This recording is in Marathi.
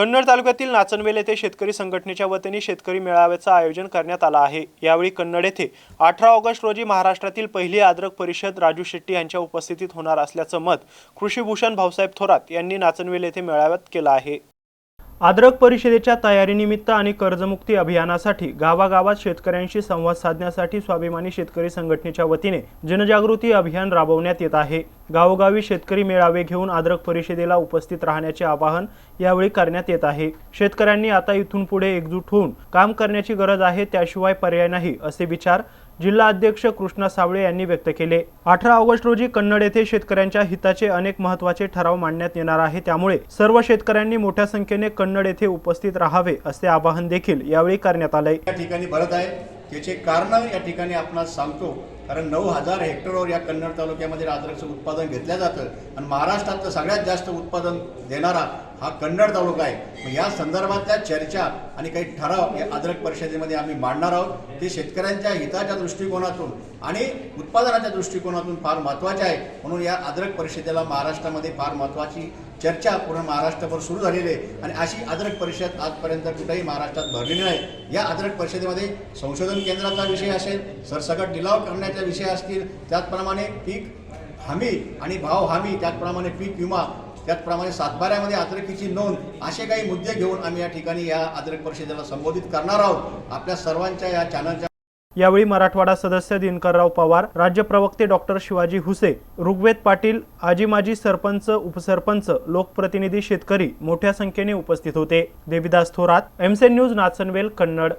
कन्नड तालुक्यातील नाचनवेल येथे शेतकरी संघटनेच्या वतीने शेतकरी मेळाव्याचं आयोजन करण्यात आलं आहे. यावेळी कन्नड येथे अठरा ऑगस्ट रोजी महाराष्ट्रातील पहिली आद्रक परिषद राजू शेट्टी यांच्या उपस्थितीत होणार असल्याचं मत कृषीभूषण भाऊसाहेब थोरात यांनी नाचनवेल येथे मेळाव्यात केलं आहे. आद्रक परिषदेच्या तयारीनिमित्त आणि कर्जमुक्ती अभियानासाठी गावागावात शेतकऱ्यांशी संवाद साधण्यासाठी स्वाभिमानी शेतकरी संघटनेच्या वतीने जनजागृती अभियान राबवण्यात येत आहे. गावोगावी शेतकरी मेळावे घेऊन आद्रक परिषदेला उपस्थित राहण्याचे आवाहन यावेळी करण्यात येत आहे. शेतकऱ्यांनी आता इथून पुढे एकजूट होऊन काम करण्याची गरज आहे त्याशिवाय पर्याय नाही असे विचार जिल्हा अध्यक्ष कृष्णा सावळे यांनी व्यक्त केले. अठरा ऑगस्ट रोजी कन्नड येथे शेतकऱ्यांच्या हिताचे अनेक महत्त्वाचे ठराव मांडण्यात येणार आहे. त्यामुळे सर्व शेतकऱ्यांनी मोठ्या संख्येने कन्नड येथे उपस्थित राहावे असे आवाहन देखील यावेळी करण्यात आले या ठिकाणी भरत आहे. त्याचे कारण या ठिकाणी आपणास सांगतो कारण नऊ हजार हेक्टरवर या कन्नड तालुक्यामध्ये अद्रकचं उत्पादन घेतलं जातं आणि महाराष्ट्रातलं सगळ्यात जास्त उत्पादन देणारा हा कन्नड तालुका आहे. मग या संदर्भातल्या चर्चा आणि काही ठराव या अद्रक परिषदेमध्ये आम्ही मांडणार आहोत. ते शेतकऱ्यांच्या हिताच्या दृष्टिकोनातून आणि उत्पादनाच्या दृष्टिकोनातून फार महत्त्वाचे आहे. म्हणून या अद्रक परिषदेला महाराष्ट्रामध्ये फार महत्त्वाची चर्चा पूर्ण महाराष्ट्रभर सुरू झालेली आहे. आणि अशी आदरक परिषद आजपर्यंत कुठेही महाराष्ट्रात भरलेली नाही. या आदरक परिषदेमध्ये संशोधन केंद्राचा विषय असेल सरसकट लिलाव करण्याचा विषय असतील त्याचप्रमाणे पीक हमी आणि भाव हमी त्याचप्रमाणे पीक विमा त्याचप्रमाणे सातबाऱ्यामध्ये अद्रकीची नोंद असे काही मुद्दे घेऊन आम्ही या ठिकाणी या आदरक परिषदेला संबोधित करणार आहोत. आपल्या सर्वांच्या या चॅनलच्या यावेळी मराठवाडा सदस्य दिनकरराव पवार राज्य प्रवक्ते डॉक्टर शिवाजी हुसे ऋग्वेद पाटील आजी माजी सरपंच उपसरपंच लोकप्रतिनिधी शेतकरी मोठ्या संख्येने उपस्थित होते. देविदास थोरात एमसेन न्यूज नाचनवेल कन्नड.